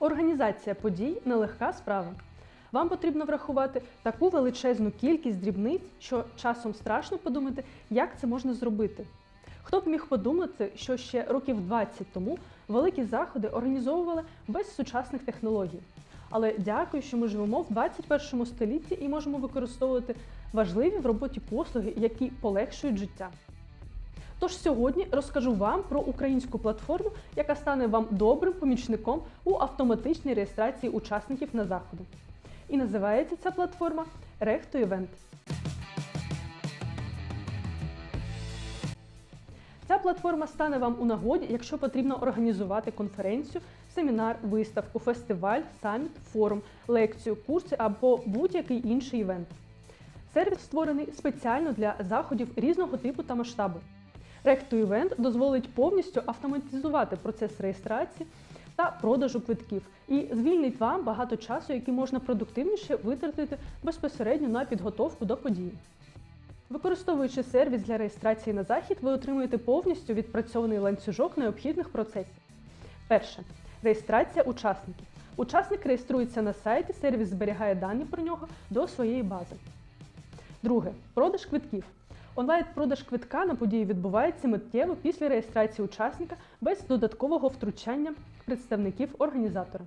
Організація подій нелегка справа. Вам потрібно врахувати таку величезну кількість дрібниць, що часом страшно подумати, як це можна зробити. Хто б міг подумати, що ще років 20 тому великі заходи організовували без сучасних технологій. Але дякую, що ми живемо в 21 столітті і можемо використовувати важливі в роботі послуги, які полегшують життя. Тож сьогодні розкажу вам про українську платформу, яка стане вам добрим помічником у автоматичній реєстрації учасників на заходи. І називається ця платформа Rehto Event. Ця платформа стане вам у нагоді, якщо потрібно організувати конференцію, семінар, виставку, фестиваль, саміт, форум, лекцію, курси або будь-який інший івент. Сервіс створений спеціально для заходів різного типу та масштабу. Recto Event дозволить повністю автоматизувати процес реєстрації та продажу квитків і звільнить вам багато часу, який можна продуктивніше витратити безпосередньо на підготовку до події. Використовуючи сервіс для реєстрації на захід, ви отримуєте повністю відпрацьований ланцюжок необхідних процесів. Перше реєстрація учасників. Учасник реєструється на сайті, сервіс зберігає дані про нього до своєї бази. Друге продаж квитків. Онлайн-продаж квитка на події відбувається миттєво після реєстрації учасника без додаткового втручання представників організатора.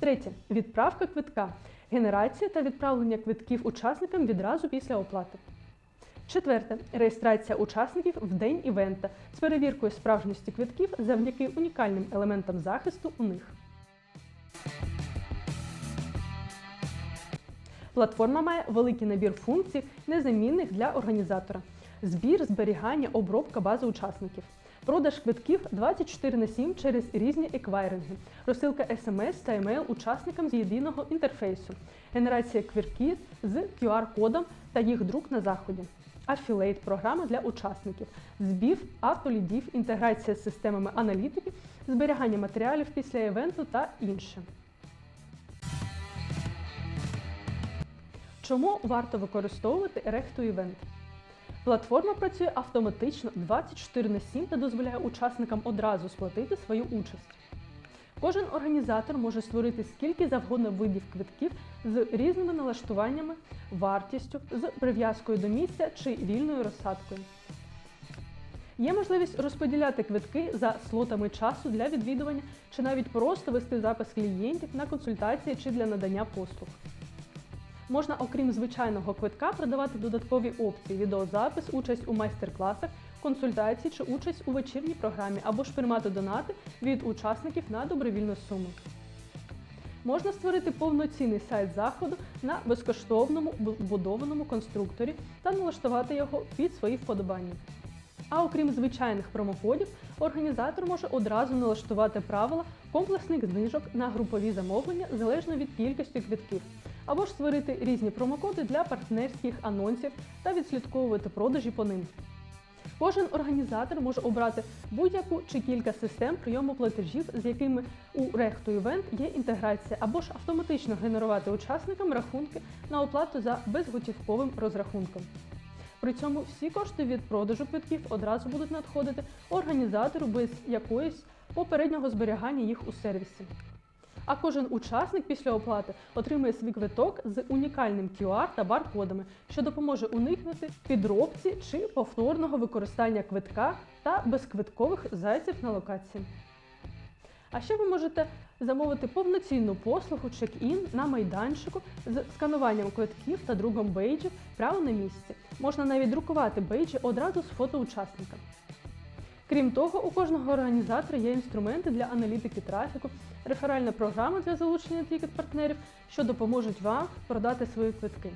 Третє відправка квитка. Генерація та відправлення квитків учасникам відразу після оплати. Четверте реєстрація учасників в день івента з перевіркою справжності квитків завдяки унікальним елементам захисту у них. Платформа має великий набір функцій, незамінних для організатора: збір, зберігання, обробка бази учасників, продаж квитків 24 на 7 через різні еквайринги, розсилка смс та емейл учасникам з єдиного інтерфейсу, генерація квитків з QR-кодом та їх друк на заході. Афілейт програма для учасників, збів автолідів, інтеграція з системами аналітики, зберігання матеріалів після івенту та інше. Чому варто використовувати Recto Event? Платформа працює автоматично 24 на 7 та дозволяє учасникам одразу сплатити свою участь. Кожен організатор може створити скільки завгодно видів квитків з різними налаштуваннями, вартістю, з прив'язкою до місця чи вільною розсадкою. Є можливість розподіляти квитки за слотами часу для відвідування чи навіть просто вести запис клієнтів на консультації чи для надання послуг. Можна, окрім звичайного квитка, продавати додаткові опції: відеозапис, участь у майстер-класах, консультації чи участь у вечірній програмі, або ж приймати донати від учасників на добровільну суму. Можна створити повноцінний сайт заходу на безкоштовному вбудованому конструкторі та налаштувати його під свої вподобання. А окрім звичайних промокодів, організатор може одразу налаштувати правила комплексних знижок на групові замовлення залежно від кількості квитків, або ж створити різні промокоди для партнерських анонсів та відслідковувати продажі по ним. Кожен організатор може обрати будь-яку чи кілька систем прийому платежів, з якими у Recto Event є інтеграція, або ж автоматично генерувати учасникам рахунки на оплату за безготівковим розрахунком. При цьому всі кошти від продажу квитків одразу будуть надходити організатору без якоїсь попереднього зберігання їх у сервісі. А кожен учасник після оплати отримує свій квиток з унікальним QR та бар-кодами, що допоможе уникнути підробці чи повторного використання квитка та безквиткових зайців на локації. А ще ви можете замовити повноцінну послугу чек-ін на майданчику з скануванням квитків та другом бейджів прямо на місці. Можна навіть друкувати бейджі одразу з фото учасника. Крім того, у кожного організатора є інструменти для аналітики трафіку, реферальна програма для залучення тікет-партнерів, що допоможуть вам продати свої квитки.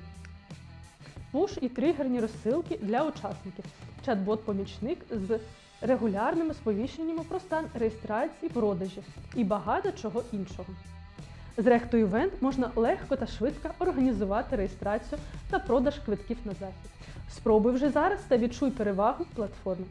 Пуш і тригерні розсилки для учасників, чат-бот-помічник з регулярними сповіщеннями про стан реєстрації продажів і багато чого іншого. З Recto Event можна легко та швидко організувати реєстрацію та продаж квитків на захід. Спробуй вже зараз та відчуй перевагу платформи.